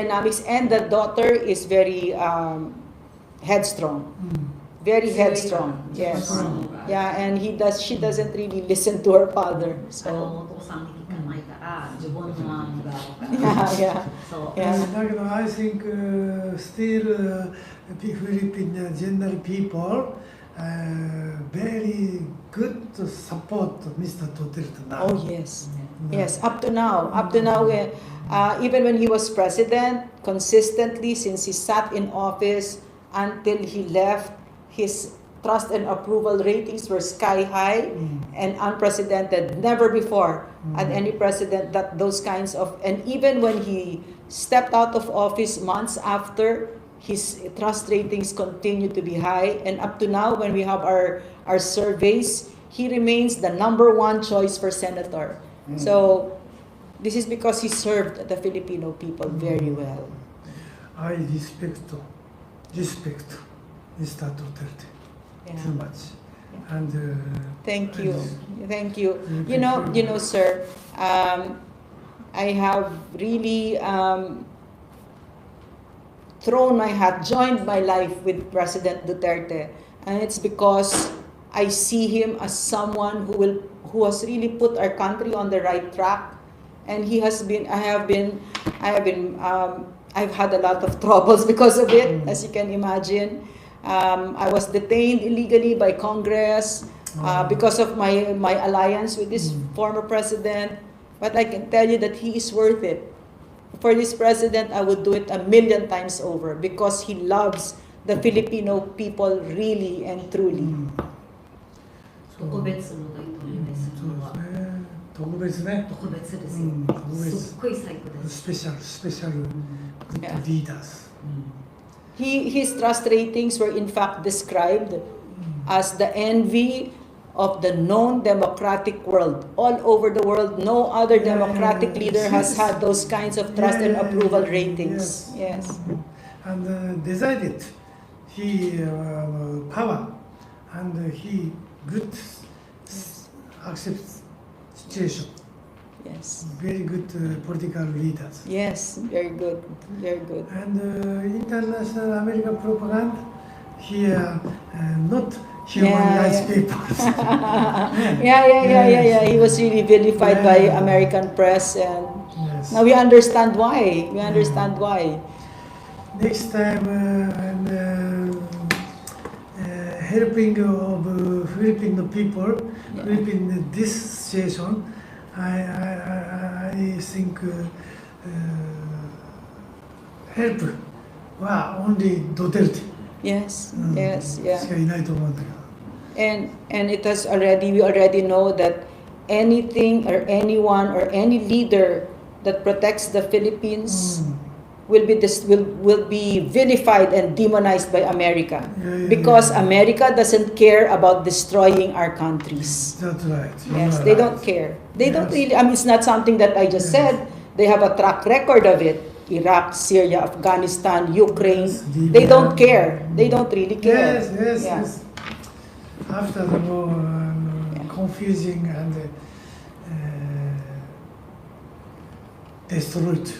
dynamics and the daughter is very um, headstrong. Very headstrong yes. Yeah and he does she doesn't really listen to her father so. Yeah, mm. mm. yeah. So, yeah. I think uh, still uh, Philippine uh, gender people uh, very good to support Mr. Duterte now. oh yes yes up to now up to now eh, uh, even when he was president consistently since he sat in office until he left his trust and approval ratings were sky high Mm. and unprecedented never before Mm. any president that those kinds of and even when he stepped out of office months after his trust ratings continue to be high and up to now when we have our our surveys he remains the number one choice for senator Mm. so this is because he served the filipino people very well I respect respect Mr. Duterte yeah. too much. And uh, thank you and- thank you Thank you know you. you know sir um, i have really um, thrown my hat joined my life with president duterte and it's because i see him as someone who will who has really put our country on the right track and he has been i have been i have been um, i've had a lot of troubles because of it Mm. as you can imagine um, i was detained illegally by congress uh, Oh. because of my my alliance with this Mm. former president. But I can tell you that he is worth it for this president, I would do it a million times over because he loves the Filipino people really and truly. Mm. So, special, special yeah. leaders. He, his trust ratings were in fact described as the envy of the known democratic world. All over the world, no other democratic leader has had those kinds of trust and approval ratings. Yes. And uh, decided he uh, power and he good s- accept situation. Yes. Very good uh, political leaders. Yes, very good. Very good. And uh, international American propaganda, he uh, uh, not human Yeah, rights yeah. papers. yeah, yeah, yeah, yeah, yeah. He was really vilified by Yeah. American press, and yes. now we understand why. We understand why. Next time, uh, and uh, uh, helping of uh, Filipino people, Yeah. Philippine this situation, I I, I, I think uh, uh, helpは only Duterte Yes, うん yes, し yeah. かいないと思うんだけど。 And and it has already. We already know that anything or anyone or any leader that protects the Philippines Mm. will be this will will be vilified and demonized by America Yeah, yeah, because yeah. America doesn't care about destroying our countries. That's right. you Yes, are they right. don't care. They don't Yes. really, I mean, it's not something that I just Yes. said. They have a track record of it. Iraq, Syria, Afghanistan, Ukraine. Yes, They don't care. They don't really care. Yes, yes, yes. After the war, um, Yeah. confusing and uh, destroyed,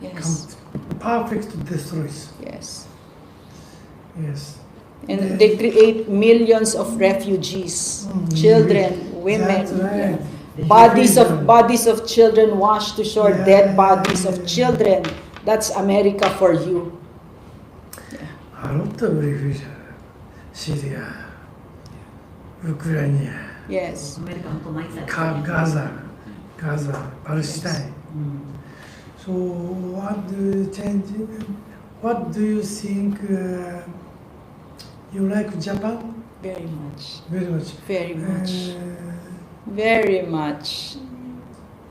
Yes, com- perfect destroyed. yes. Yes. And they create millions of refugees, Mm, children, women. Right. Bodies of Children. bodies of children washed to shore, Yeah, dead bodies of children. That's America for you. A lot of refugees, Syria, Ukraine, Yes. America, Ga- Gaza, Gaza, Palestine. So what do you change? What do you think? Uh, you like Japan Very much. very much. Very uh, much. Uh, Very much.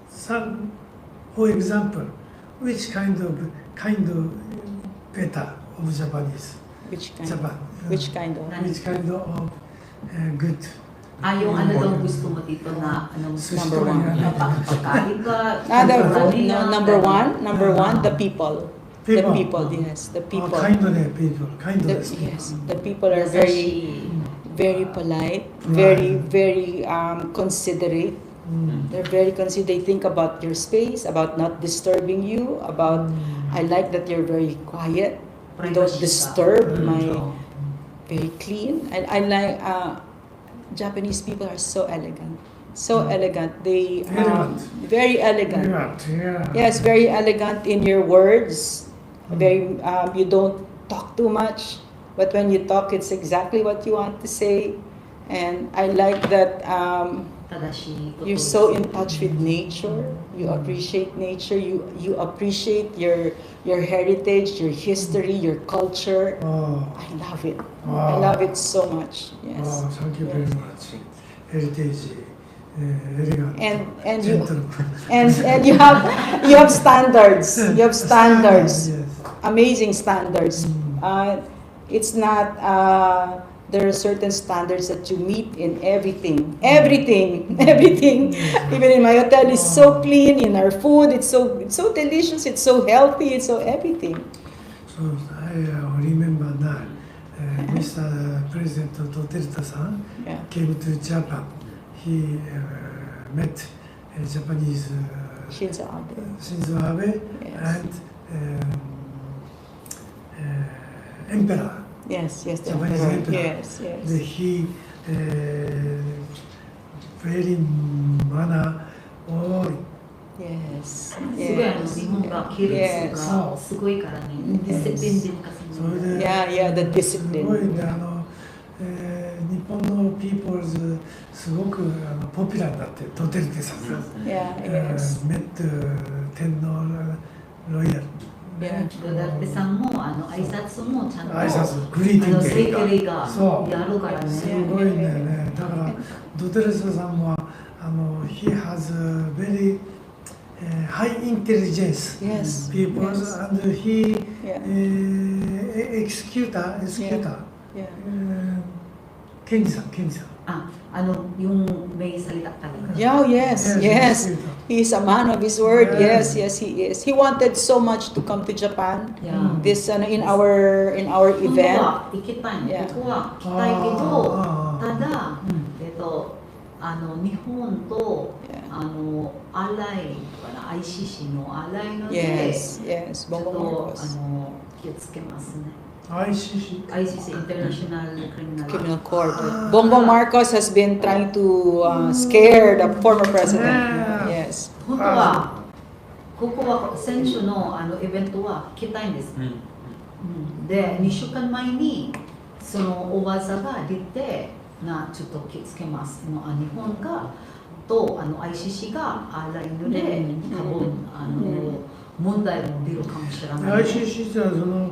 some, for example, which kind of kind of better of Japanese Which kind? Japan? Which kind of? Which kind of uh, good. Ah, yung ano daw gusto mo dito na ano number gusto one. mo? Pagkain ka? Ah, number, marami no, number one, number one, the people. The People. people, yes, the oh, people. 아, kindness people, The, people. yes, the people are very, very polite, very, very um, considerate. Mm. They're very considerate. They think about your space, about not disturbing you, about mm. I like that you're very quiet. Don't disturb my mm very clean. And I like uh, Japanese people are so elegant. So hmm. elegant. They um, very elegant. Yeah. Yes, very elegant in your words. Hmm. Very um, you don't talk too much, but when you talk, it's exactly what you want to say. And I like that. Um, you're so in touch with nature. You appreciate nature. You you appreciate your your heritage, your history, your culture. Oh, I love it. I love it so much. Yes. oh, thank you very much. Heritage, uh, elegant, And and you and and you have you have standards. You have standards. Yes. Amazing standards. Mm. Uh, it's not. Uh, there are certain standards that you meet in everything. Everything. Everything. Even in my hotel is so clean. In our food, it's so it's so delicious. It's so healthy. It's so everything. So I uh, remember that uh, Mr. President Duterte-san Yeah. came to Japan. He uh, met uh, Japanese uh, Shinzo Abe. Shinzo Abe Yes. and um, uh, Emperor. Yes. Yes. Japanese emperor. emperor. Yes. Yes. The, he uh, very manner all Yes. すごいあの Yes. 日本が規律 Yes. がすごいからね、Yes. ディスプリンで昔それで Yeah. Yeah. The すごい discipline. ねあの、えー日本のピーポーズすごくあのポピュラーだってドテルテさんが、Yeah. メット天皇ロイヤル、Yeah. ドダルテさんもあの挨拶もちゃんと挨拶グリーティングセキュリがそうやるからねすごいんだよねだからドテルテさんはあの he has very、uh, high intelligence Yes. people Yes. and he、Yeah. えー、executor executor、Yeah. ケンジさんケンジさんあ あのyung may salita talaga Yeah, yes, yes. executor. He's a man of his word. Yes, Yes. yes, he is. He wanted so much to come to Japan. Yeah. This ano, in our in our 本当 event. は行きたいの、 Yeah. ここは来たいけどあーただ、うんえっとあの日本と Yeah. あのアライかな ICC のアライので、 Yes, yes. ちょっ Bongo とあ Marcos. の気をつけますね ICC ICC International Criminal Criminal Court. Ah. Bongo Marcos has been trying to uh, scare the former president. Yeah. Yes. 本当はここは選手のあのイベントは来たいんです、うんで2週間前にそのお技が出てなちょっと気をつけますのあ日本がとあの ICC があら犬でうん多分あの問題も出るかもしれない ICC ってのはその、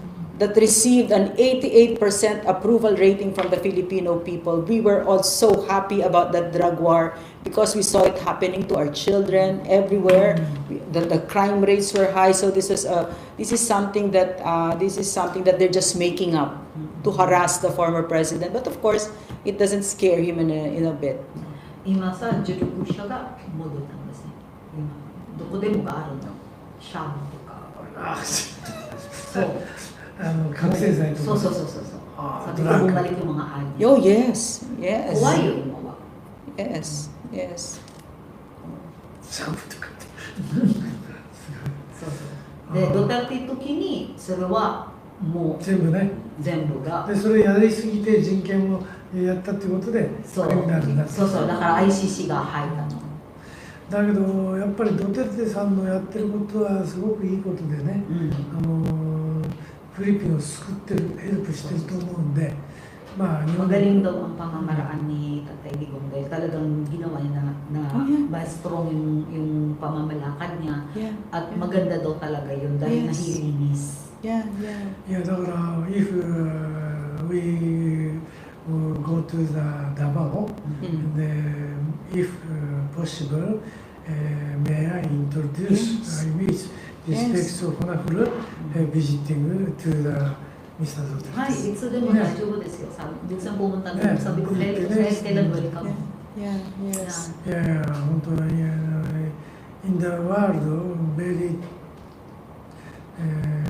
that received an 88% approval rating from the Filipino people. We were all so happy about that drug war because we saw it happening to our children everywhere. We- The, the crime rates were high, so this is a this is something that uh, this is something that they're just making up to harass the former president. But of course, it doesn't scare him in a, in a bit. 今さ受力者が戻ったんですね今どこでもがあるのシャムとかあそう あの覚醒剤とか。そうそうそうそうそう。あ sabi ドラッグ yung mga ani Oh yes, yes, 怖いよ今は。Yes, yes. シャンプーとか。そうそうでドタルティ時にそれはもう全部ね。全部が。でそれやりすぎて人権をやったってことでそう。そうそうだから ICC が入ったの。だけどやっぱりドテルテさんのやってることはすごくいいことでね。うん。あのフィリピンを救ってるヘルプしてると思うんでまあ日本 Magaling daw ang pamamaraan ni Tatay Digong dahil talagang ginawa niya na, na Oh, yeah. mas strong yung, yung pamamalakad niya Yeah, at maganda daw talaga yun dahil Yes. nahilinis. yeah, yeah. いやだから if uh, we uh, go to the Davao Mm. and uh, if uh, possible uh, may I introduce Yes. I wish respects of Honafulu uh, visiting to the Mr. はい、 Duterte いつでも大丈夫ですよ。さブさんpumunta doon, Yeah. sabi ko, kailan Yes. kailan welcome. Yeah, yes. いやいや本当にあの in the world very えー